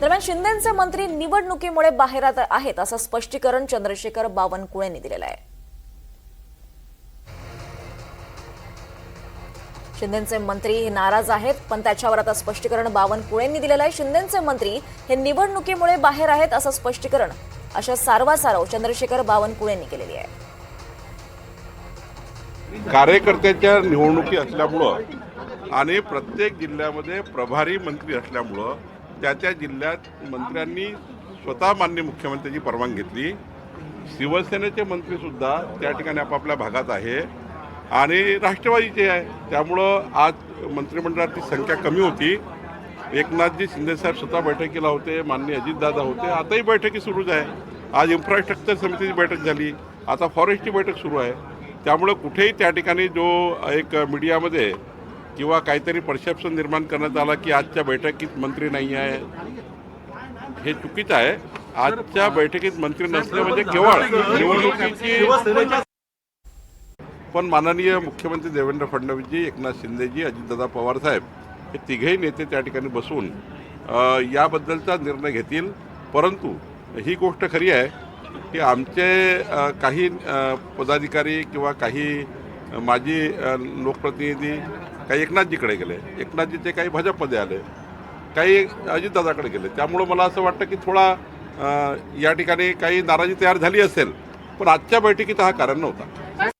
दरम्यान शिंदेचे मंत्री निवडणुकीमुळे बाहेर आहेत असं स्पष्टीकरण चंद्रशेखर बावनकुळेंनी दिलेलं आहे. शिंदेचे मंत्री हे नाराज आहेत पण त्याच्यावर आता स्पष्टीकरण बावनकुळेंनी दिलेलं आहे. शिंदेचे मंत्री हे निवडणुकीमुळे बाहेर आहेत असं स्पष्टीकरण अशा सारवासारव चंद्रशेखर बावनकुळेंनी केलेली आहे. कार्यकर्त्याच्या निवडणुकी असल्यामुळं आणि प्रत्येक जिल्ह्यामध्ये प्रभारी मंत्री असल्यामुळं त्या त्या जिल्ह्यात मंत्र्यांनी स्वतः मान्य मुख्यमंत्र्यांची परवानगी घेतली. शिवसेनेचे मंत्रीसुद्धा त्या ठिकाणी आपापल्या भागात आहे. आणि राष्ट्रवादीचे आहे. त्यामुळं आज मंत्रिमंडळातली संख्या कमी होती. एकनाथजी शिंदेसाहेब स्वतः बैठकीला होते माननीय अजितदादा होते. आताही बैठकी सुरूच आहे. आज इन्फ्रास्ट्रक्चर समितीची बैठक झाली. आता फॉरेस्टची बैठक सुरू आहे. त्यामुळं कुठेही त्या ठिकाणी जो एक मीडियामध्ये किंवा काहीतरी परसेप्शन निर्माण करण्यात आला की आजच्या बैठकीत मंत्री नाही आहे. हे चुकीचं आहे. आजच्या बैठकीत मंत्री नसले म्हणजे केवळ निवडणुकीची पण माननीय मुख्यमंत्री देवेंद्र फडणवीसजी एकनाथ शिंदेजी अजितदादा पवार साहेब हे तिघेही नेते त्या ठिकाणी बसून याबद्दलचा निर्णय घेतील. परंतु ही गोष्ट खरी आहे की आमचे काही पदाधिकारी किंवा काही माजी लोकप्रतिनिधी काही एकनाथजीकडे गेले. एकनाथजीचे काही भाजपमध्ये आले. काही अजितदादाकडे गेले. त्यामुळं मला असं वाटतं की थोडा या ठिकाणी काही नाराजी तयार झाली असेल पण आजच्या बैठकीत हा कारण नव्हता.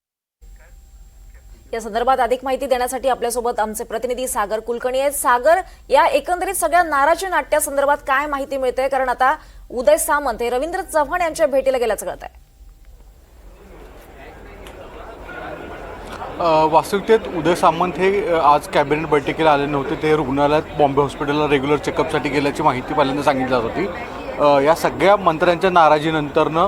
या संदर्भात अधिक माहिती देण्यासाठी आपल्यासोबत आमचे प्रतिनिधी सागर कुलकर्णी आहेत. सागर या एकंदरीत सगळ्या नाराजी नाट्यासंदर्भात काय माहिती मिळते कारण आता उदय सामंत हे रवींद्र चव्हाण यांच्या भेटीला गेल्याचं कळत आहे वास्तविकतेत उदय सामंत हे आज कॅबिनेट बैठकीला आले नव्हते. ते रुग्णालयात बॉम्बे हॉस्पिटलला रेग्युलर चेकअपसाठी गेल्याची माहिती पहिल्यांदा सांगितली जात होती. या सगळ्या मंत्र्यांच्या नाराजीनंतरनं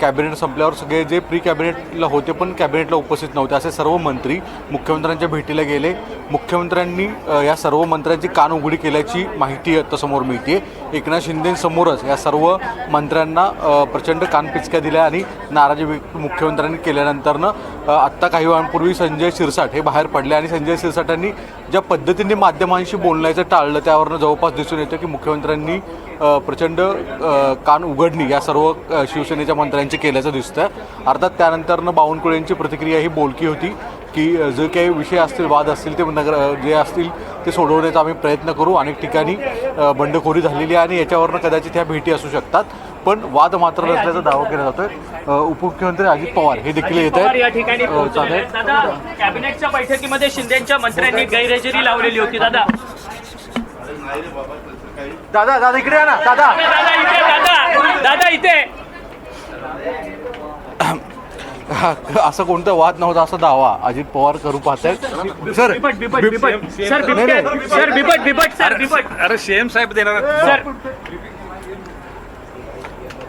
कॅबिनेट संपल्यावर सगळे जे प्री कॅबिनेटला होते पण कॅबिनेटला उपस्थित नव्हते असे सर्व मंत्री मुख्यमंत्र्यांच्या भेटीला गेले. मुख्यमंत्र्यांनी या सर्व मंत्र्यांची कान उघडी केल्याची माहिती आत्ता समोर मिळते एकनाथ शिंदेसमोरच या सर्व मंत्र्यांना प्रचंड कानपिचक्या दिल्या आणि नाराजी व्यक्त मुख्यमंत्र्यांनी केल्यानंतरनं आत्ता काही वेळांपूर्वी संजय शिरसाट हे बाहेर पडले आणि संजय शिरसाटांनी ज्या पद्धतीने माध्यमांशी बोलण्याचं टाळलं त्यावरनं जवळपास दिसून येतं की मुख्यमंत्र्यांनी प्रचंड कान उघडणी या सर्व शिवसेनेच्या मंत्र्यांची केल्याचं दिसतं अर्थात त्यानंतरनं बावनकुळेंची प्रतिक्रिया ही बोलकी होती की जे काही विषय असतील वाद असतील ते नगर जे असतील ते सोडवण्याचा आम्ही प्रयत्न करू. अनेक ठिकाणी बंडखोरी झालेली आहे आणि याच्यावरनं कदाचित ह्या भेटी असू शकतात. पण वाद मात्र नसल्याचा दावा केला जातोय. उपमुख्यमंत्री अजित पवार हे देखील येत आहेत. कॅबिनेटच्या बैठकीमध्ये शिंदेच्या मंत्र्यांनी गैरहजेरी लावलेली होती. दादा. दादा दादा इकडे या ना दादा. दादा इथे दादा. दादा इथे. हा, असं कोणता वाद नव्हता असा दावा. अजित पवार करू पाहतायत सर बिबट बिबट बिबट सर बिबट सर बिबट बिबट सर बिबट अरे सीएम साहेब देणार सर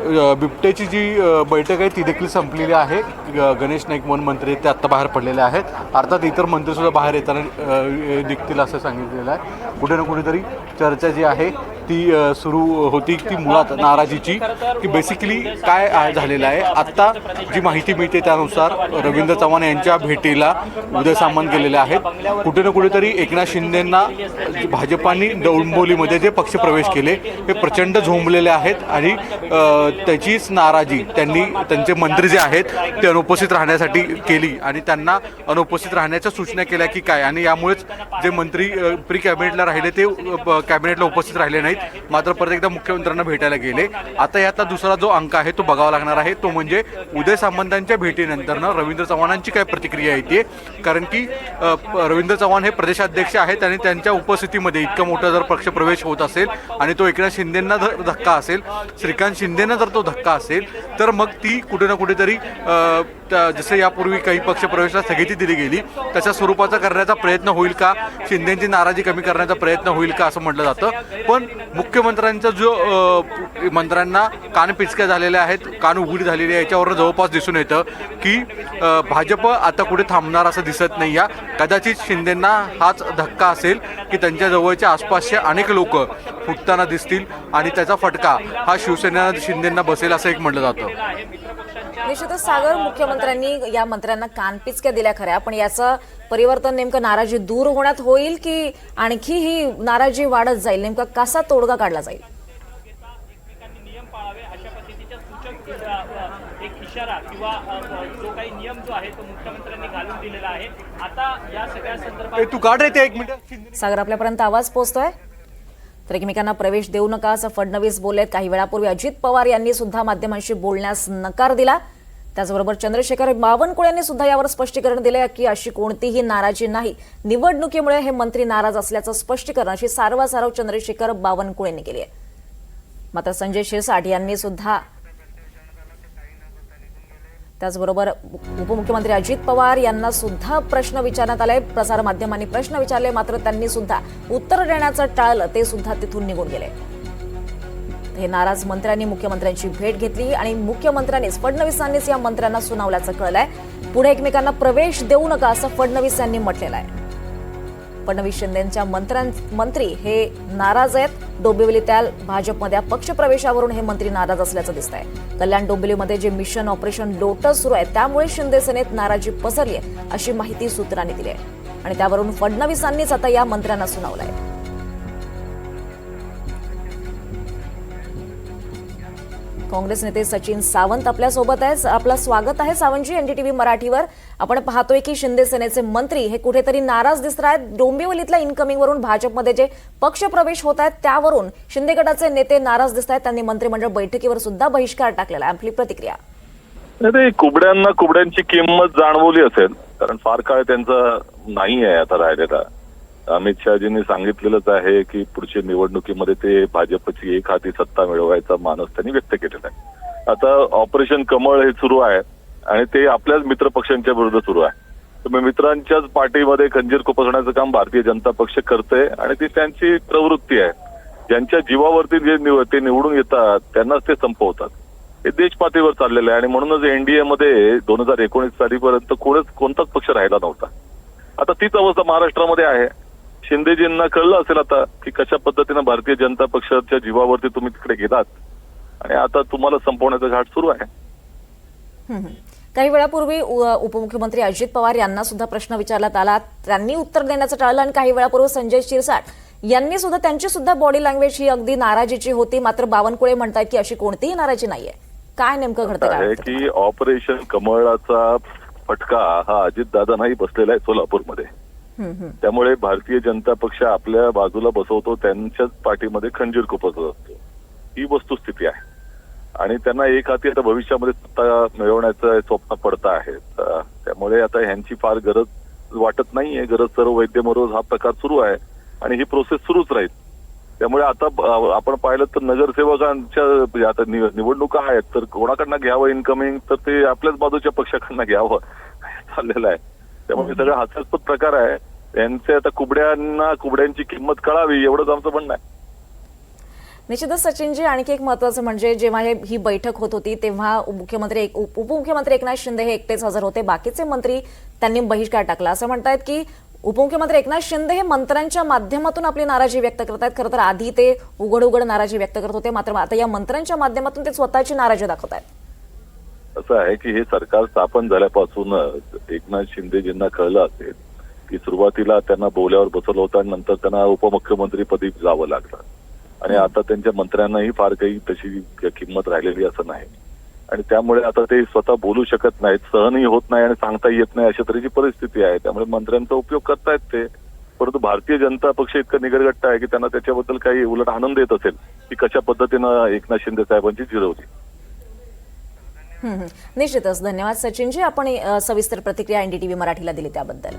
बिबट्याची जी बैठक आहे ती देखील संपलेली आहे. ग- गणेश नाईक वन मंत्री ते आत्ता बाहेर पडलेले आहेत. अर्थात इतर मंत्रीसुद्धा बाहेर येताना निघतील असं सांगितलेलं आहे. कुठे ना कुठेतरी चर्चा जी आहे ती सुरू होती ती मुळात नाराजीची. की बेसिकली काय झालेलं आहे? आत्ता जी माहिती मिळते त्यानुसार रवींद्र चव्हाण यांच्या भेटीला उदय सामंत गेलेले आहेत. कुठे ना कुठेतरी एकनाथ शिंदेंना भाजपाने डोंबोलीमध्ये जे पक्षप्रवेश केले हे प्रचंड झोंबलेले आहेत. आणि त्याचीच नाराजी त्यांनी त्यांचे मंत्री जे आहेत ते अनुपस्थित राहण्यासाठी केली आणि त्यांना अनुपस्थित राहण्याच्या सूचना केल्या की काय. आणि यामुळेच जे मंत्री प्री कॅबिनेटला राहिले ते कॅबिनेटला उपस्थित राहिले नाहीत. मात्र परत एकदा मुख्यमंत्र्यांना भेटायला गेले. आता यातला दुसरा जो अंक आहे तो बघावा लागणार आहे. तो म्हणजे उदय सामंतांच्या भेटीनंतरनं रवींद्र चव्हाणांची काय प्रतिक्रिया येते? कारण की रवींद्र चव्हाण हे प्रदेशाध्यक्ष आहेत आणि त्यांच्या उपस्थितीमध्ये इतका मोठा जर पक्षप्रवेश होत असेल आणि तो एकनाथ शिंदेंना धक्का असेल श्रीकांत शिंदेना जर तो धक्का असेल तर मग ती कुठे ना कुठेतरी जसं यापूर्वी काही पक्षप्रवेशाला स्थगिती दिली गेली तशा स्वरूपाचा करण्याचा प्रयत्न होईल का? शिंदेची नाराजी कमी करण्याचा प्रयत्न होईल का? असं म्हटलं जातं. पण मुख्यमंत्र्यांचा जो मंत्र्यांना कानपिचक्या झालेल्या आहेत कान उघडी झालेली आहे याच्यावर जवळपास दिसून येतं की भाजप आता कुठे थांबणार असं दिसत नाही या कदाचित शिंदेंना हाच धक्का असेल की त्यांच्या जवळच्या आसपासचे अनेक लोक फुटताना दिसतील आणि त्याचा फटका हा शिवसेना शिंदेंना बसेल असं एक म्हटलं जातं. निश्चितच सागर मुख्यमंत्र्यांनी या मंत्र्यांना कानपिचक्या दिल्या खऱ्या पण याचं परिवर्तन नेमकं नाराजी दूर होण्यात होईल की आणखी ही नाराजी वाढत जाईल? नेमका कसा तोडगा काढला जाईल? एक इशारा किंवा जो काही नियम जो आहे तो मुख्यमंत्र्यांनी घालून दिलेला आहे. आता या सगळ्या संदर्भात तू काढ रे ते एक मिनिट. सागर आपल्यापर्यंत आवाज पोहोचतोय? तर एकमेकांना प्रवेश देऊ नका असं फडणवीस बोललेत. काही वेळापूर्वी अजित पवार यांनी सुद्धा माध्यमांशी बोलण्यास नकार दिला. त्याचबरोबर चंद्रशेखर बावनकुळे यांनी सुद्धा यावर स्पष्टीकरण दिले की अशी कोणतीही नाराजी नाही. निवडणुकीमुळे हे मंत्री नाराज असल्याचं स्पष्टीकरण अशी सारवासारव चंद्रशेखर बावनकुळेंनी केली आहे मात्र संजय शिरसाट यांनी सुद्धा त्याचबरोबर उपमुख्यमंत्री अजित पवार यांना सुद्धा प्रश्न विचारण्यात आले. प्रसारमाध्यमांनी प्रश्न विचारले मात्र त्यांनी सुद्धा उत्तर देण्याचं टाळलं ते सुद्धा तिथून निघून गेले. हे नाराज मंत्र्यांनी मुख्यमंत्र्यांची भेट घेतली आणि मुख्यमंत्र्यांनीच फडणवीसांनीच या मंत्र्यांना सुनावल्याचं कळलंय. पुढे एकमेकांना प्रवेश देऊ नका असं फडणवीस यांनी म्हटलेलं आहे. फडणवीस शिंदेच्या मंत्र्यां मंत्री हे नाराज आहेत. डोंबिवली त्या भाजपमध्ये पक्षप्रवेशावरून हे मंत्री नाराज असल्याचं दिसत आहे कल्याण डोंबिवलीमध्ये जे मिशन ऑपरेशन लोटस सुरू आहे त्यामुळे शिंदे सेनेत नाराजी पसरली आहे अशी माहिती सूत्रांनी दिली आहे. आणि त्यावरून फडणवीसांनीच आता या मंत्र्यांना सुनावलं आहे. काँग्रेस नेते सचिन सावंत आपल्यासोबत आहे आपलं स्वागत आहे सावंतजी एनडीटीव्ही मराठीवर. आपण पाहतोय की शिंदे सेनेचे मंत्री हे कुठेतरी नाराज दिसत आहेत. डोंबिवलीतल्या इन्कमिंगवरून भाजपमध्ये जे पक्षप्रवेश होत आहेत त्यावरून शिंदे गटाचे नेते नाराज दिसत आहेत. त्यांनी मंत्रिमंडळ बैठकीवर सुद्धा बहिष्कार टाकलेला आहे. आपली प्रतिक्रिया. नाही कुबड्यांना कुबड्यांची किंमत जाणवली असेल. कारण फार काळ त्यांचा नाही आहे आता राहिलेला. अमित शहाजींनी सांगितलेलंच आहे की पुढच्या निवडणुकीमध्ये ते भाजपची एक हाती सत्ता मिळवायचा मानस त्यांनी व्यक्त केलेला आहे. आता ऑपरेशन कमळ हे सुरू आहे. आणि ते आपल्याच मित्र पक्षांच्या विरुद्ध सुरू आहे. तुम्ही मित्रांच्याच पार्टीमध्ये खंजीर खुपसण्याचं काम भारतीय जनता पक्ष करते आणि ती त्यांची प्रवृत्ती आहे. ज्यांच्या जीवावरती जे निव- ते निवडून येतात त्यांनाच ते संपवतात. हे देश पातळीवर चाललेलं आहे आणि म्हणूनच एनडीए मध्ये दोन हजार एकोणीस सालीपर्यंत कोणच कोणताच पक्ष राहिला नव्हता. आता तीच अवस्था महाराष्ट्रामध्ये आहे. शिंदेजींना कळलं असेल आता की कशा पद्धतीनं भारतीय जनता पक्षाच्या जीवावरती तुम्ही तिकडे गेलात. आणि आता तुम्हाला संपवण्याचा घाट सुरू आहे. काही वेळापूर्वी उपमुख्यमंत्री अजित पवार यांना सुद्धा प्रश्न विचारण्यात आला. त्यांनी उत्तर देण्याचं टाळलं आणि काही वेळापूर्वी संजय शिरसाट यांनी सुद्धा त्यांची सुद्धा बॉडी लँग्वेज ही अगदी नाराजीची होती. मात्र बावनकुळे म्हणतात की अशी कोणतीही नाराजी नाहीये. काय नेमकं घडतं? की ऑपरेशन कमळाचा फटका हा अजितदादांनाही बसलेला आहे सोलापूरमध्ये. त्यामुळे भारतीय जनता पक्ष आपल्या बाजूला बसवतो त्यांच्याच पाठीमध्ये खंजीर खुपसत असतो. ही वस्तुस्थिती आहे. आणि त्यांना एक हाती आता भविष्यामध्ये सत्ता मिळवण्याचं स्वप्न पडतं आहे. त्यामुळे आता ह्यांची फार गरज वाटत नाहीये. गरज सर्व वैद्य मरोज हा प्रकार सुरू आहे आणि ही प्रोसेस सुरूच राहील. त्यामुळे आता आपण पाहिलं तर नगरसेवकांच्या म्हणजे आता निवडणुका आहेत तर कोणाकडनं घ्यावं इन्कमिंग तर ते आपल्याच बाजूच्या पक्षाकडनं घ्यावं. चाललेलं आहे. त्यामुळे सगळं हास्यास्पद प्रकार आहे. त्यांचे आता कुबड्यांना कुबड्यांची किंमत कळावी एवढंच आमचं म्हणणं आहे. निश्चितच सचिनजी आणखी एक महत्वाचं म्हणजे जेव्हा हे- ही बैठक होत होती तेव्हा मुख्यमंत्री एक- उपमुख्यमंत्री एकनाथ शिंदे हे एकटेच हजर होते. बाकीचे मंत्री त्यांनी बहिष्कार टाकला. असं म्हणतायत की उपमुख्यमंत्री एकनाथ शिंदे हे मंत्र्यांच्या माध्यमातून आपली नाराजी व्यक्त करत आहेत खरं तर आधी ते उघड उघड नाराजी व्यक्त करत होते. मात्र आता या मंत्र्यांच्या माध्यमातून ते स्वतःची नाराजी दाखवत आहेत असं आहे की हे सरकार स्थापन झाल्यापासूनच एकनाथ शिंदेजींना कळलं असेल की सुरुवातीला त्यांना बोल्यावर बसवलं होतं आणि नंतर त्यांना उपमुख्यमंत्रीपदी जावं लागलं. आणि आता त्यांच्या मंत्र्यांनाही फार काही तशी किंमत राहिलेली असं नाही. आणि त्यामुळे आता ते स्वतः बोलू शकत नाहीत सहनही होत नाही आणि सांगता येत नाही अशा तऱ्हेची परिस्थिती आहे. त्यामुळे मंत्र्यांचा उपयोग करतायत ते. परंतु भारतीय जनता पक्ष इतकं निगरगट्ट आहे की त्यांना त्याच्याबद्दल काही उलट आनंद येत असेल की कशा पद्धतीनं एकनाथ शिंदे साहेबांची जिरवली हम्म, निश्चितच. धन्यवाद सचिनजी. आपण सविस्तर प्रतिक्रिया एनडीटीव्ही मराठीला दिली त्याबद्दल.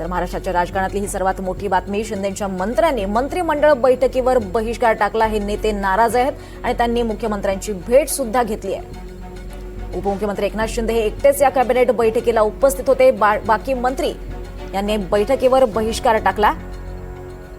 तर महाराष्ट्राच्या राजकारणातली ही सर्वात मोठी बातमी शिंदेच्या मंत्र्यांनी मंत्रिमंडळ बैठकीवर बहिष्कार टाकला हे नेते नाराज आहेत आणि त्यांनी मुख्यमंत्र्यांची भेट सुद्धा घेतली आहे. उपमुख्यमंत्री एकनाथ शिंदे हे एकटेच या कॅबिनेट बैठकीला उपस्थित होते. बा- बाकी मंत्री यांनी बैठकीवर बहिष्कार टाकला.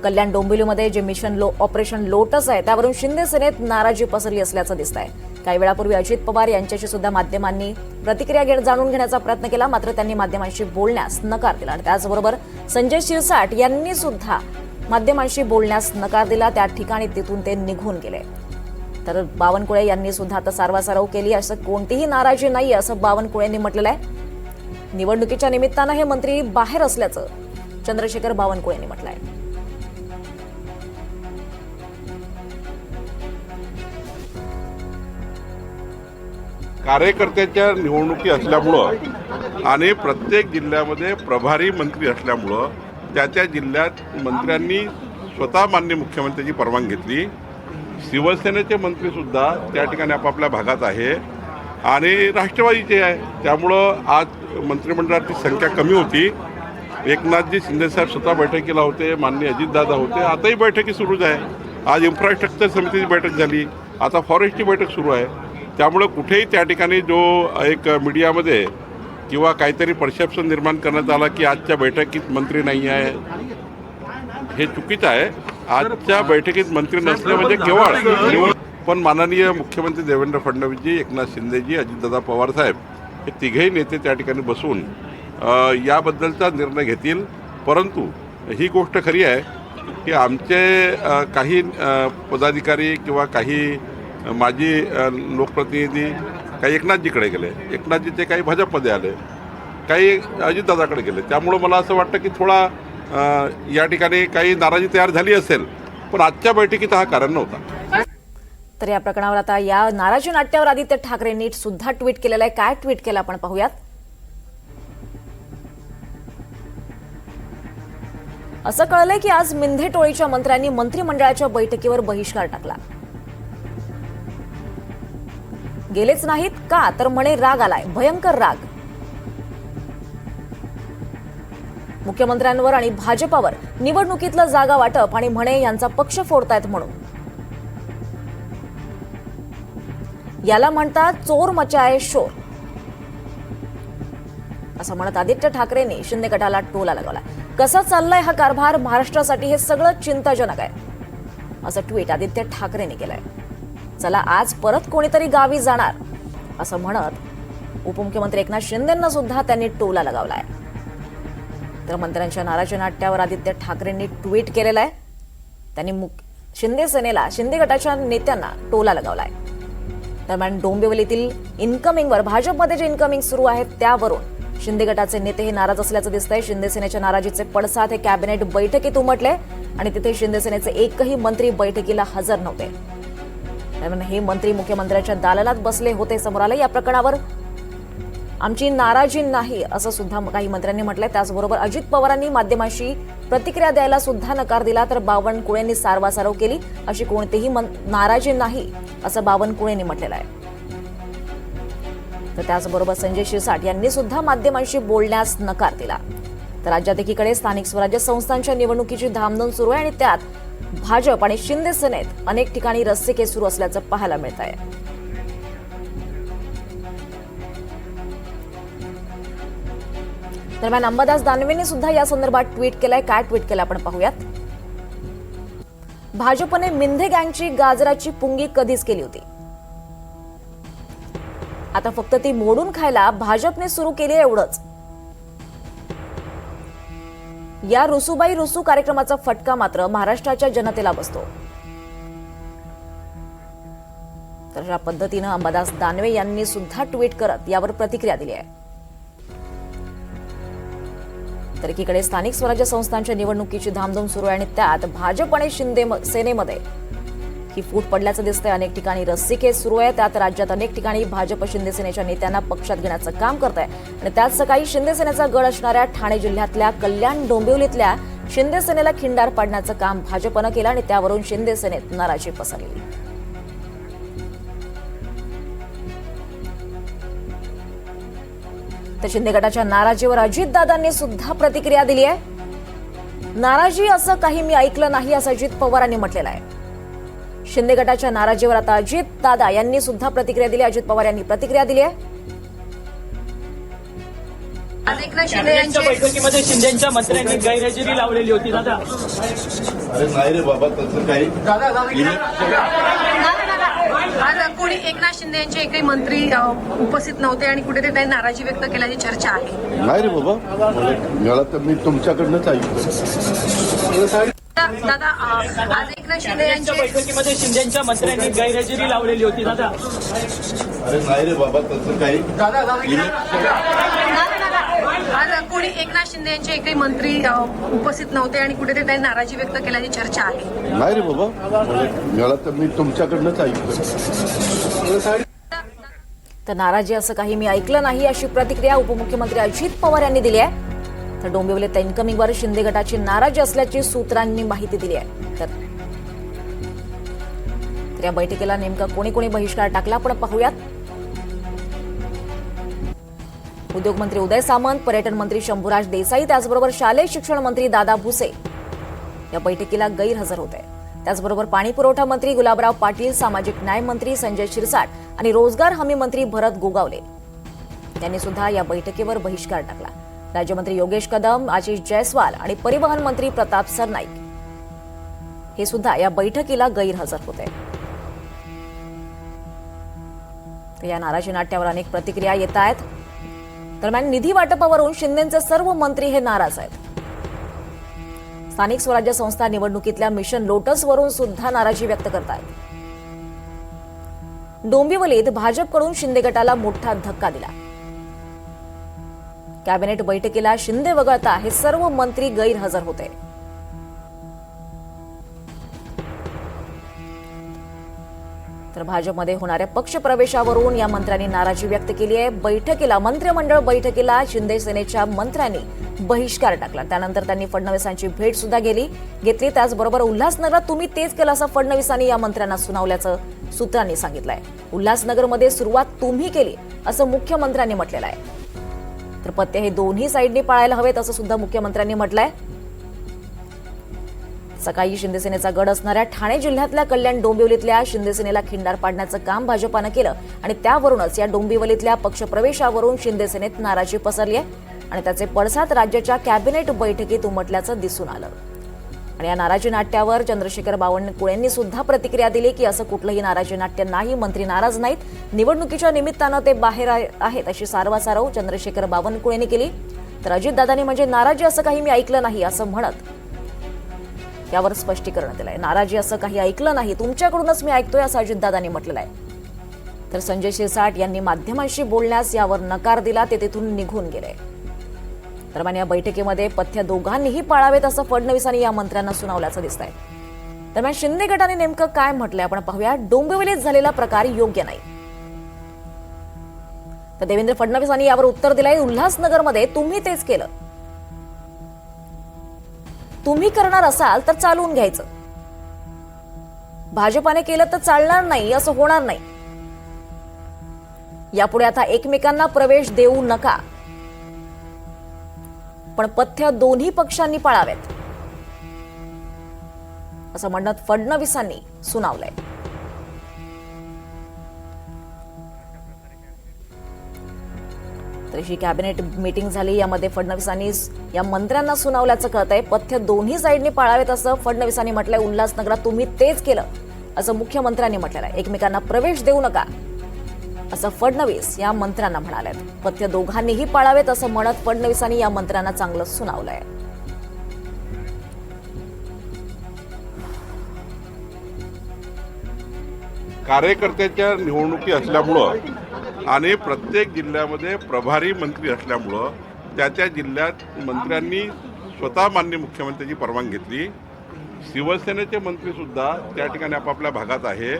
कल्याण डोंबिवलीमध्ये जे मिशन लो ऑपरेशन लोटस आहे त्यावरून शिंदे सेनेत नाराजी पसरली असल्याचं दिसत आहे काही वेळापूर्वी अजित पवार यांच्याशी सुद्धा माध्यमांनी प्रतिक्रिया घेत जाणून घेण्याचा प्रयत्न केला मात्र त्यांनी माध्यमांशी बोलण्यास नकार दिला. आणि त्याचबरोबर संजय शिरसाट यांनी सुद्धा माध्यमांशी बोलण्यास नकार दिला. त्या ठिकाणी तिथून ते निघून गेले. तर बावनकुळे यांनी सुद्धा आता सारवासारव केली. असं कोणतीही नाराजी नाही असं बावनकुळेंनी म्हटलेलं आहे. निवडणुकीच्या निमित्तानं हे मंत्री बाहेर असल्याचं चंद्रशेखर बावनकुळेंनी म्हटलं आहे कार्यकर्त्याच्या निवडणुकी असल्यामुळं आणि प्रत्येक जिल्ह्यामध्ये प्रभारी मंत्री असल्यामुळं त्या त्या जिल्ह्यात मंत्र्यांनी स्वतः मान्य मुख्यमंत्र्यांची परवानगी घेतली. शिवसेनेचे मंत्रीसुद्धा त्या ठिकाणी आपापल्या भागात आहे. आणि राष्ट्रवादीचे आहे. त्यामुळं आज मंत्रिमंडळाची संख्या कमी होती. एकनाथजी शिंदेसाहेब स्वतः बैठकीला होते माननीय अजितदादा होते. आताही बैठकी सुरूच आहे. आज इन्फ्रास्ट्रक्चर समितीची बैठक झाली. आता फॉरेस्टची बैठक सुरू आहे. त्यामुळं कुठेही त्या ठिकाणी जो एक मीडियामध्ये किंवा काहीतरी परसेप्शन निर्माण करण्यात आला की आजच्या बैठकीत मंत्री नाही आहे हे चुकीचं आहे. आजच्या बैठकीत मंत्री नसले म्हणजे केवळ निवड पण माननीय मुख्यमंत्री देवेंद्र फडणवीसजी एकनाथ शिंदेजी अजितदादा पवार साहेब हे तिघेही नेते त्या ठिकाणी बसून याबद्दलचा निर्णय घेतील. परंतु ही गोष्ट खरी आहे की आमचे काही पदाधिकारी किंवा काही माझी माजी लोकप्रतिनिधी काही एकनाथजीकडे गेले. एकनाथजीचे काही भाजपमध्ये आले. काही अजितदादाकडे गेले. त्यामुळं मला असं वाटतं की थोडा या ठिकाणी काही नाराजी तयार झाली असेल पण आजच्या बैठकीत हा कारण नव्हता. तर या प्रकरणावर आता या नाराजी नाट्यावर आदित्य ठाकरेंनी सुद्धा ट्विट केलेलं आहे. काय ट्विट केलं आपण पाहूयात. असं कळलंय की आज मिंधे टोळीच्या मंत्र्यांनी मंत्रिमंडळाच्या बैठकीवर बहिष्कार टाकला. गेलेच नाहीत का? तर म्हणे राग आलाय. भयंकर राग. मुख्यमंत्र्यांवर आणि भाजपावर निवडणुकीतलं जागा वाटप आणि म्हणे यांचा पक्ष फोडतायत म्हणून. याला म्हणतात चोर मचाय शोर. असं म्हणत आदित्य ठाकरेंनी शिंदे गटाला टोला लगावला कसा चाललाय हा कारभार? महाराष्ट्रासाठी हे सगळं चिंताजनक आहे. असं ट्विट आदित्य ठाकरेंनी केलंय. चला आज परत कोणीतरी गावी जाणार असं म्हणत उपमुख्यमंत्री एकनाथ शिंदेंना सुद्धा त्यांनी टोला लगावलाय. तर मंत्र्यांच्या नाराजी नाट्यावर आदित्य ठाकरेंनी ट्विट केलेलं आहे. त्यांनी मुक- शिंदे सेनेला शिंदे गटाच्या नेत्यांना टोला लगावलाय. दरम्यान डोंबिवलीतील इन्कमिंगवर भाजपमध्ये जे इन्कमिंग सुरू आहे त्यावरून शिंदे गटाचे नेते हे नाराज असल्याचं दिसतंय. शिंदे सेनेच्या नाराजीचे पडसाद हे कॅबिनेट बैठकीत उमटले आणि तिथे शिंदे सेनेचे एकही मंत्री बैठकीला हजर नव्हते. दरम्यान हे मंत्री मुख्यमंत्र्यांच्या दालनात बसले होते समोर आलं. या प्रकरणावर आमची नाराजी नाही असं सुद्धा काही मंत्र्यांनी म्हटलंय. त्याचबरोबर अजित पवारांनी माध्यमांशी प्रतिक्रिया द्यायला सुद्धा नकार दिला तर बावनकुळेंनी सारवासारव केली. अशी कोणतीही नाराजी नाही असं बावनकुळेंनी म्हटलेलं आहे. तर त्याचबरोबर संजय शिरसाट यांनी सुद्धा माध्यमांशी बोलण्यास नकार दिला. तर राज्यात एकीकडे स्थानिक स्वराज्य संस्थांच्या निवडणुकीची धामधूम सुरू आहे आणि त्यात भाजप आणि शिंदे सेनेत अनेक ठिकाणी रस्सिके सुरू असल्याचं पाहायला मिळत आहे. दरम्यान अंबादास दानवेंनी सुद्धा या संदर्भात ट्विट केलंय. काय ट्विट केलं आपण पाहूयात. भाजपने मिंधे गँगची गाजराची पुंगी कधीच केली होती. आता फक्त ती मोडून खायला भाजपने सुरू केली एवढंच. या रुसूबाई रुसू कार्यक्रमाचा फटका मात्र महाराष्ट्राच्या जनतेला बसतो. तर अशा पद्धतीनं अंबादास दानवे यांनी सुद्धा ट्विट करत यावर प्रतिक्रिया दिली आहे. तर एकीकडे स्थानिक स्वराज्य संस्थांच्या निवडणुकीची धामधूम सुरू आहे आणि त्यात भाजप आणि शिंदे सेनेमध्ये ही फूट पडल्याचं दिसतंय. अनेक ठिकाणी रस्सीखेच सुरू आहे. त्यात राज्यात अनेक ठिकाणी भाजप शिंदेसेनेच्या नेत्यांना पक्षात घेण्याचं काम करत आहे आणि त्यात सकाळी शिंदेसेनेचा गड असणाऱ्या ठाणे जिल्ह्यातल्या कल्याण डोंबिवलीतल्या शिंदेसेनेला खिंडार पाडण्याचं काम भाजपनं केलं आणि त्यावरून शिंदेसेनेत नाराजी पसरली. तर शिंदे गटाच्या नाराजीवर अजितदादांनी सुद्धा प्रतिक्रिया दिली आहे. नाराजी असं काही मी ऐकलं नाही असं अजित पवारांनी म्हटलेलं आहे. शिंदे गटाच्या नाराजीवर आता अजित दादा यांनी सुद्धा प्रतिक्रिया दिली. अजित पवार यांनी प्रतिक्रिया दिली आहे. आज एकनाथ शिंदे कॅबिनेटच्या यांची बैठकीमध्ये शिंदेच्या मंत्र्यांनी गैरहजेरी लावलेली होती दादा. अरे नाही रे बाबा तसं काही दादा, दादा, आज कोणी एकनाथ शिंदे यांचे एकही मंत्री उपस्थित नव्हते आणि कुठेतरी त्यांनी नाराजी व्यक्त केल्याची चर्चा आहे. नाही रे बाबा मला मला तर मी तुमच्याकडनंच ऐकतो दा- दादा आज एकनाथ शिंदे कॅबिनेटच्या यांचे बैठकीमध्ये शिंदेच्या मंत्र्यांनी गैरहजेरी लावलेली होती दादा. अरे नाही रे बाबा तसं काही दादा, दादा, आज कोणी एकनाथ शिंदे यांचे एकही मंत्री उपस्थित नव्हते आणि कुठेतरी त्यांनी नाराजी व्यक्त केल्याची चर्चा आहे. नाही रे बाबा मला तर मी तुमच्याकडनंच ऐकतो तर नाराजी असं काही मी ऐकलं नाही अशी प्रतिक्रिया उपमुख्यमंत्री अजित पवार यांनी दिली आहे. तर डोंबिवलीत इन्कमिंगवर शिंदे गटाची नाराजी असल्याची सूत्रांनी माहिती दिली आहे. तर या बैठकीला नेमका कोणी कोणी बहिष्कार टाकला आपण पाहूयात. उद्योगमंत्री उदय सामंत पर्यटन मंत्री शंभूराज देसाई त्याचबरोबर शालेय शिक्षण मंत्री दादा भुसे या बैठकीला गैरहजर होते त्याचबरोबर पाणी पुरवठा मंत्री गुलाबराव पाटील सामाजिक न्याय मंत्री संजय शिरसाट आणि रोजगार हमी मंत्री भरत गोगावले त्यांनी सुद्धा या बैठकीवर बहिष्कार टाकला. राज्यमंत्री योगेश कदम आशिष जयस्वाल आणि परिवहन मंत्री प्रताप सरनाईक. हे सुद्धा या बैठकीला गैरहजर होते. या नाराजी नाट्यावर अनेक प्रतिक्रिया येत आहेत. दरम्यान निधी वाटपावरून शिंदेचे सर्व मंत्री हे नाराज आहेत. स्थानिक स्वराज्य संस्था निवडणुकीतल्या मिशन लोटसवरून सुद्धा नाराजी व्यक्त करतायत. डोंबिवलीत भाजपकडून शिंदे गटाला मोठा धक्का दिला. कॅबिनेट बैठकीला शिंदे वगळता हे सर्व मंत्री गैरहजर होते. तर भाजपमध्ये होणाऱ्या पक्षप्रवेशावरून या मंत्र्यांनी नाराजी व्यक्त केली आहे. बैठकीला मंत्रिमंडळ बैठकीला शिंदे सेनेच्या मंत्र्यांनी बहिष्कार टाकला. त्यानंतर त्यांनी फडणवीसांची भेट सुद्धा गेली घेतली. त्याचबरोबर उल्हासनगरात तुम्ही तेच केलं असं फडणवीसांनी या मंत्र्यांना सुनावल्याचं सूत्रांनी सांगितलंय. उल्हासनगरमध्ये सुरुवात तुम्ही केली असं मुख्यमंत्र्यांनी म्हटलेलं आहे. तर पत्ते हे दोन्ही साईडने पाळायला हवेत असं सुद्धा मुख्यमंत्र्यांनी म्हटलंय. सकाळी शिंदेसेनेचा गड असणाऱ्या ठाणे जिल्ह्यातल्या कल्याण डोंबिवलीतल्या शिंदेसेनेला खिंडार पाडण्याचं काम भाजपानं केलं आणि त्यावरूनच या डोंबिवलीतल्या पक्षप्रवेशावरून शिंदेसेनेत नाराजी पसरली आहे आणि त्याचे पडसाद राज्याच्या कॅबिनेट बैठकीत उमटल्याचं दिसून आलं. आणि या नाराजी नाट्यावर चंद्रशेखर बावनकुळेंनी सुद्धा प्रतिक्रिया दिली की असं कुठलंही नाराजी नाट्य नाही मंत्री नाराज नाहीत. निवडणुकीच्या निमित्तानं ते बाहेर आहेत अशी सारवासारव चंद्रशेखर बावनकुळेंनी केली. तर अजितदादांनी म्हणजे नाराजी असं काही मी ऐकलं नाही असं म्हणत. यावर स्पष्टीकरण दिलं आहे नाराजी असं काही ऐकलं नाही तुमच्याकडूनच मी ऐकतोय असं अजितदादांनी म्हटलेलं आहे. तर संजय शिरसाट यांनी माध्यमांशी बोलण्यास यावर नकार दिला ते तिथून निघून गेले. दरम्यान या बैठकीमध्ये पथ्य दोघांनीही पाळावेत असं फडणवीसांनी या मंत्र्यांना सुनावल्याचं दिसत आहे दरम्यान शिंदे गटाने नेमकं काय म्हटलंय आपण पाहूया. डोंबिवलीत झालेला प्रकार योग्य नाही. तर देवेंद्र फडणवीसांनी यावर उत्तर दिलंय. उल्हासनगरमध्ये तुम्ही तेच केलं. तुम्ही करणार असाल तर चालवून घ्यायचं. भाजपाने केलं तर चालणार नाही असं होणार नाही. यापुढे आता एकमेकांना प्रवेश देऊ नका. पण पथ्य दोन्ही पक्षांनी पाळावेत. असं म्हणत फडणवीसांनी सुनावलंय. तर ही कॅबिनेट मीटिंग झाली यामध्ये फडणवीसांनी या मंत्र्यांना सुनावल्याचं कळत आहे पथ्य दोन्ही साईडनी पाळावेत असं फडणवीसांनी म्हटलंय. उल्हासनगरात तुम्ही तेच केलं असं मुख्यमंत्र्यांनी म्हटलेलं आहे. एकमेकांना प्रवेश देऊ नका. असं फडणवीस या मंत्र्यांना म्हणाले पथ्य दोघांनीही पाळावेत असं म्हणत फडणवीसांनी या मंत्र्यांना चांगलं सुनावलंय. कार्यकर्त्याच्या निवडणुकी असल्यामुळं आणि प्रत्येक जिल्ह्यामध्ये प्रभारी मंत्री असल्यामुळं त्या त्या जिल्ह्यात मंत्र्यांनी स्वतः मान्य मुख्यमंत्र्यांची परवानगी घेतली. शिवसेनेचे मंत्रीसुद्धा त्या ठिकाणी आपापल्या भागात आहे.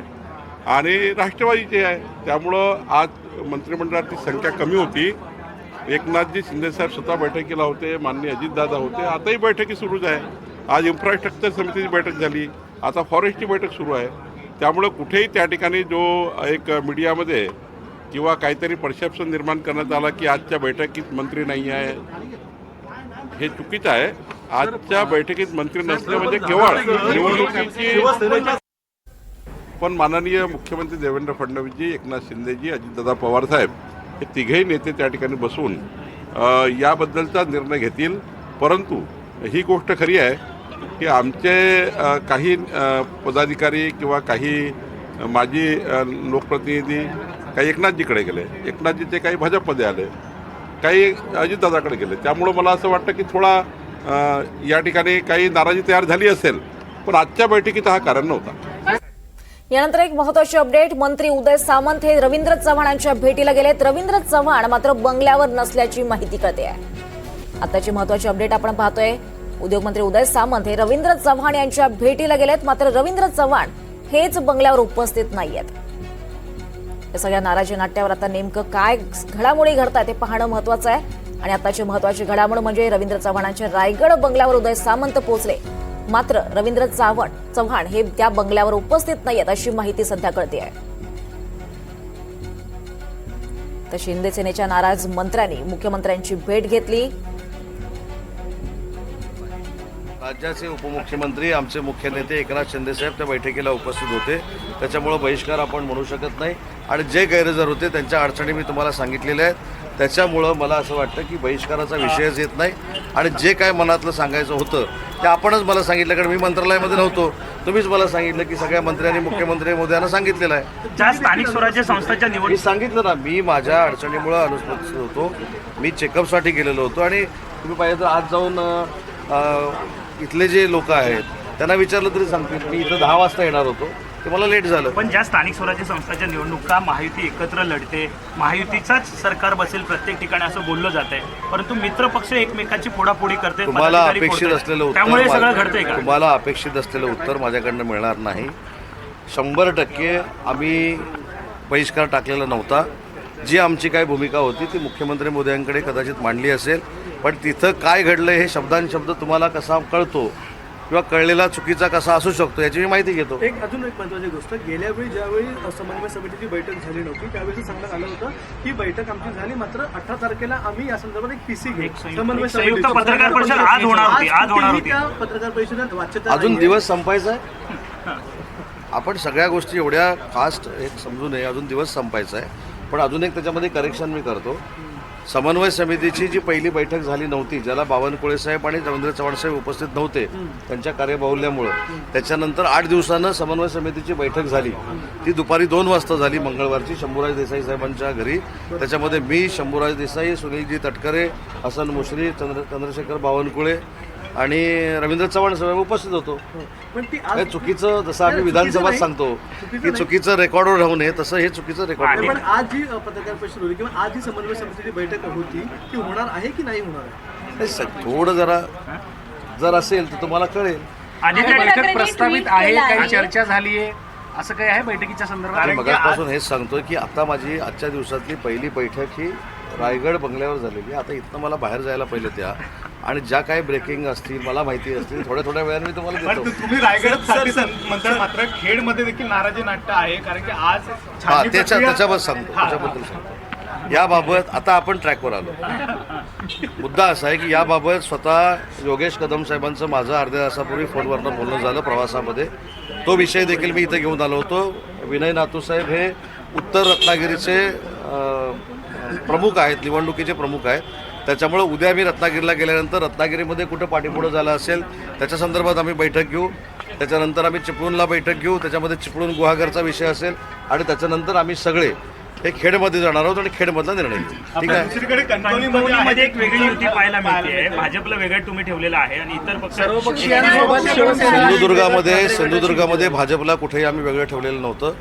आणि राष्ट्रवादीचे आहे त्यामुळं आज मंत्रिमंडळाची संख्या कमी होती. एकनाथजी शिंदेसाहेब स्वतः बैठकीला होते माननीय अजितदादा होते. आताही बैठकी सुरूच आहे. आज इन्फ्रास्ट्रक्चर समितीची बैठक झाली. आता फॉरेस्टची बैठक सुरू आहे. त्यामुळं कुठेही त्या ठिकाणी जो एक मीडियामध्ये किंवा काहीतरी परसेप्शन निर्माण करण्यात आला की आजच्या बैठकीत मंत्री नाही आहे हे चुकीचं आहे. आजच्या बैठकीत मंत्री नसले म्हणजे केवळ निवडणुकीची पण माननीय मुख्यमंत्री देवेंद्र फडणवीसजी एकनाथ शिंदेजी अजितदादा पवारसाहेब हे तिघेही नेते त्या ठिकाणी बसून याबद्दलचा निर्णय घेतील. परंतु ही गोष्ट खरी आहे की आमचे काही पदाधिकारी किंवा काही माजी लोकप्रतिनिधी काही एकनाथजीकडे गेले. एकनाथजीचे काही भाजपमध्ये आले. काही अजितदादाकडे गेले. त्यामुळं मला असं वाटतं की थोडा या ठिकाणी काही नाराजी तयार झाली असेल. पण आजच्या बैठकीत हा कारण नव्हता. यानंतर एक महत्वाची अपडेट. मंत्री उदय सामंत हे रवींद्र चव्हाणांच्या भेटीला गेलेत. रवींद्र चव्हाण मात्र बंगल्यावर नसल्याची माहिती कळते आहे. आताची महत्वाची अपडेट आपण पाहतोय. उद्योगमंत्री उदय सामंत हे रवींद्र चव्हाण यांच्या भेटीला गेलेत. मात्र रवींद्र चव्हाण हेच बंगल्यावर उपस्थित नाहीयेत. या सगळ्या नाराजी नाट्यावर आता नेमकं काय घडामोडी घडतात ते पाहणं महत्वाचं आहे. आणि आताची महत्वाची घडामोड म्हणजे रवींद्र चव्हाणांच्या रायगड बंगल्यावर उदय सामंत पोहोचले. मात्र रवींद्र चव्हाण चव्हाण हे त्या बंगल्यावर उपस्थित नाहीत अशी माहिती सध्या कळते आहे तर शिंदे सेनेच्या नाराज मंत्र्यांनी मुख्यमंत्र्यांची भेट घेतली. राज्याचे उपमुख्यमंत्री आमचे मुख्य नेते एकनाथ शिंदेसाहेब त्या बैठकीला उपस्थित होते. त्याच्यामुळं बहिष्कार आपण म्हणू शकत नाही. आणि जे गैरहजर होते त्यांच्या अडचणी मी तुम्हाला सांगितलेल्या आहेत. त्याच्यामुळं मला असं वाटतं की बहिष्काराचा विषयच येत नाही. आणि जे काय मनातलं सांगायचं होतं ते आपणच मला सांगितलं कारण मी मंत्रालयामध्ये नव्हतो. तुम्हीच मला सांगितलं की सगळ्या मंत्र्यांनी मुख्यमंत्री मोदयांना सांगितलेलं आहे. ज्या स्थानिक स्वराज्य संस्थांच्या निवड मी सांगितलं ना मी माझ्या अडचणीमुळं अनुपस्थित होतो. मी चेकअपसाठी गेलेलो होतो. आणि तुम्ही पाहिजे तर आज जाऊन इथले जे लोक आहेत त्यांना विचारलं तरी सांगतील. मी इथं दहा वाजता येणार होतो. ते मला लेट झालं. पण ज्या स्थानिक स्वराज्य संस्थांच्या निवडणुका महायुती एकत्र लढते महायुतीचाच सरकार बसेल प्रत्येक ठिकाणी असं बोललं जात आहे परंतु मित्र पक्ष एकमेकांची फोडाफोडी करते तुम्हाला अपेक्षित. असलेलं उत्तर त्यामुळे सगळं घडतंय का? तुम्हाला अपेक्षित असलेलं उत्तर माझ्याकडनं मिळणार नाही. शंभर टक्के आम्ही बहिष्कार टाकलेला नव्हता. जी आमची काय भूमिका होती ती मुख्यमंत्री मोदयांकडे कदाचित मांडली असेल. पण तिथं काय घडलं हे शब्दांशब्द तुम्हाला कसा कळतो? किंवा कळलेला चुकीचा कसा असू शकतो याची मी माहिती घेतो एक अजून एक महत्वाची गोष्ट गेल्या वेळी ज्यावेळी समन्वय समितीची बैठक झाली नव्हती त्यावेळी सांगण्यात आलं होतं की बैठक आमची झाली मात्र अठरा तारखेला आम्ही या संदर्भात एक पीसी घेऊ संयुक्त पत्रकार परिषद आज. होणार होती, आज होणार होती. त्या पत्रकार परिषदेत वाच्यता अजून. दिवस संपायचा आहे आपण सगळ्या गोष्टी एवढ्या फास्ट एक समजू नये अजून दिवस संपायचा आहे पण अजून एक त्याच्यामध्ये करेक्शन मी करतो समन्वय समितीची जी पहिली बैठक झाली नव्हती ज्याला बावनकुळे साहेब आणि रवींद्र चव्हाण साहेब उपस्थित नव्हते त्यांच्या कार्यबाहुल्यामुळं. त्याच्यानंतर आठ दिवसानं समन्वय समितीची बैठक झाली. ती दुपारी दोन वाजता झाली मंगळवारची शंभूराज देसाई साहेबांच्या घरी. त्याच्यामध्ये मी शंभूराज देसाई सुनीलजी तटकरे हसन मुश्री चंद्र चंद्रशेखर बावनकुळे आणि रवींद्र चव्हाण साहेब उपस्थित होतो. पण ती हे चुकीचं जसं आम्ही नाही, विधानसभात चुकीचं नाही. सांगतो चुकीचं की नाही. चुकीचं रेकॉर्डवर राहू नये तसं हे चुकीचं रेकॉर्ड पण आज जी अ, पत्रकार परिषद होती किंवा आज जी समन्वय समितीची बैठक होती ती होणार आहे की नाही होणार आहे? थोडं जरा जर असेल तर तुम्हाला कळेल. आदित्य बैठक प्रस्तावित आहे काही चर्चा झाली आहे असं काही आहे बैठकीच्या संदर्भात? मी मगापासून हेच सांगतोय की आता माझी आजच्या दिवसातली पहिली बैठक ही रायगड बंगल्यावर झालेली. आता इथनं मला बाहेर जायला पहिले त्या. आणि ज्या काही ब्रेकिंग असतील मला माहिती असतील थोड्या थोड्या वेळाने मी तुम्हाला देतो. तुम्ही रायगड म्हणतात मात्र खेडमध्ये देखील नाराजी नाट्य आहे कारण की आज हा त्याच्या त्याच्याबद्दल सांगतो त्याच्याबद्दल सांगतो. याबाबत आता आपण ट्रॅकवर आलो. मुद्दा असा आहे की याबाबत स्वतः योगेश कदम साहेबांचं माझं अर्ध्या तासापूर्वी फोनवरनं बोलणं झालं प्रवासामध्ये. तो विषय देखील मी इथं घेऊन आलो होतो. विनय नातू साहेब हे उत्तर रत्नागिरीचे प्रमुख आहेत निवडणुकीचे प्रमुख आहेत. त्याच्यामुळं उद्या मी रत्नागिरीला गेल्यानंतर रत्नागिरीमध्ये कुठं पाठीपुढं झालं असेल त्याच्या संदर्भात आम्ही बैठक घेऊ. त्याच्यानंतर आम्ही चिपळूणला बैठक घेऊ त्याच्यामध्ये चिपळूण गुहागरचा विषय असेल आणि त्याच्यानंतर आम्ही सगळे हे खेडमध्ये जाणार आहोत आणि खेडमधला निर्णय घेऊ. ठीक आहे? दुसरीकडे कणकवलीमध्ये एक वेगळी युती पाहायला मिळते. भाजपला वेगळं तुम्ही ठेवलेलं आहे आणि इतर पक्ष सिंधुदुर्गामध्ये सिंधुदुर्गामध्ये भाजपला कुठेही आम्ही वेगळं ठेवलेलं नव्हतं.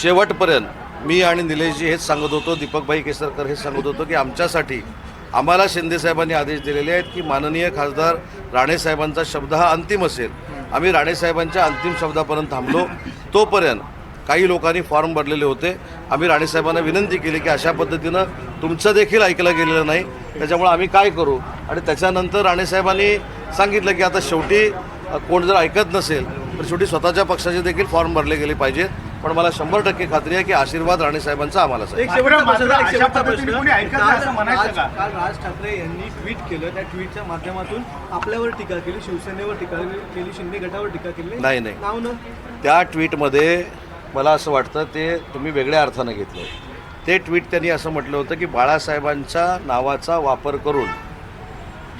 शेवटपर्यंत मी आणि निलेशजी हेच सांगत होतो दीपकभाई केसरकर हेच सांगत होतो की आमच्यासाठी आम्हाला शिंदेसाहेबांनी आदेश दिलेले आहेत की माननीय खासदार राणेसाहेबांचा शब्द हा अंतिम असेल. आम्ही राणेसाहेबांच्या अंतिम शब्दापर्यंत थांबलो. तोपर्यंत काही लोकांनी फॉर्म भरलेले होते. आम्ही राणेसाहेबांना विनंती केली की अशा पद्धतीनं तुमचं देखील ऐकलं गेलेलं नाही. त्याच्यामुळे आम्ही काय करू? आणि त्याच्यानंतर राणेसाहेबांनी सांगितलं की आता शेवटी कोण जर ऐकत नसेल तर शेवटी स्वतःच्या पक्षाचे देखील फॉर्म भरले गेले पाहिजेत. पण मला शंभर टक्के खात्री आहे की आशीर्वाद आम्हालाच आहे. नाही असं म्हणायचं काल का? काल राज ठाकरे यांनी ट्विट केलं त्या ट्विटच्या माध्यमातून आपल्यावर टीका केली शिवसेनेवर टीका केली शिंदे गटावर टीका केली. नाही, नाही. त्या ट्विटमध्ये मला असं वाटतं ते तुम्ही वेगळ्या अर्थानं घेतलं ते ट्विट त्यांनी असं म्हटलं होतं की बाळासाहेबांच्या नावाचा वापर करून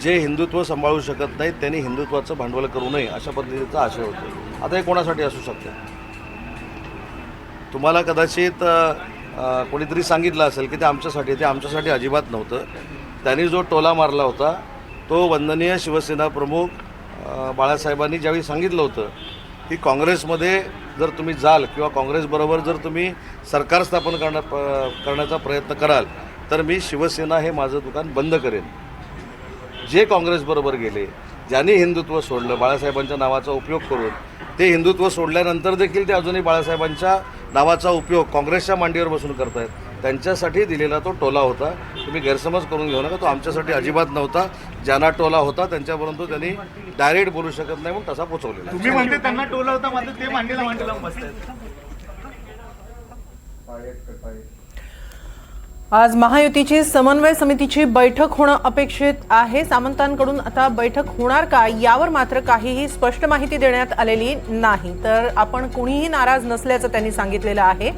जे हिंदुत्व सांभाळू शकत नाहीत त्यांनी हिंदुत्वाचं भांडवल करू नये अशा पद्धतीचा आशय होतो. आता हे कोणासाठी असू शकतं? तुम्हाला कदाचित कोणीतरी सांगितलं असेल की ते आमच्यासाठी ते आमच्यासाठी अजिबात नव्हतं. त्यांनी जो टोला मारला होता तो वंदनीय शिवसेना प्रमुख बाळासाहेबांनी ज्यावेळी सांगितलं होतं की काँग्रेसमध्ये जर तुम्ही जाल किंवा काँग्रेसबरोबर जर तुम्ही सरकार स्थापन करण्या प- करण्याचा प्रयत्न कराल तर मी शिवसेना हे माझं दुकान बंद करेन. जे काँग्रेसबरोबर गेले ज्यांनी हिंदुत्व सोडलं बाळासाहेबांच्या नावाचा उपयोग करून ते हिंदुत्व सोडल्यानंतर देखील ते अजूनही बाळासाहेबांच्या नावाचा उपयोग काँग्रेसच्या मांडीवर बसून करतायत. त्यांच्यासाठी दिलेला तो टोला होता. तुम्ही गैरसमज करून घेऊ नका. तो आमच्यासाठी अजिबात नव्हता. ज्यांना टोला होता त्यांच्यापर्यंत त्यांनी डायरेक्ट बोलू शकत नाही म्हणून तसा पोचवलेला. तुम्ही म्हणते त्यांना टोला होता मात्र ते मांडीला मांडी लावून बसतात आज महायुतीची समन्वय समितीची बैठक होणं अपेक्षित आहे. सामंतांकडून आता बैठक होणार का? यावर मात्र काहीही स्पष्ट माहिती देण्यात आलेली नाही. तर आपण कुणीही नाराज नसल्याचं त्यांनी सांगितलेलं आहे.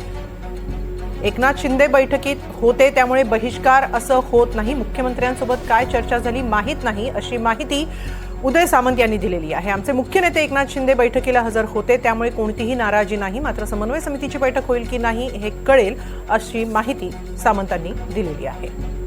एकनाथ शिंदे बैठकीत होते त्यामुळे बहिष्कार असं होत नाही. मुख्यमंत्र्यांसोबत काय चर्चा झाली माहीत नाही अशी माहिती उदय सामंत यांनी दिलेली आहे. आमचे मुख्य नेते एकनाथ शिंदे बैठकीला हजर होते. त्यामुळे कोणतीही नाराजी नाही मात्र समन्वय समितीची बैठक होईल की नाही हे कळेल अशी माहिती सामंतांनी दिलेली आहे.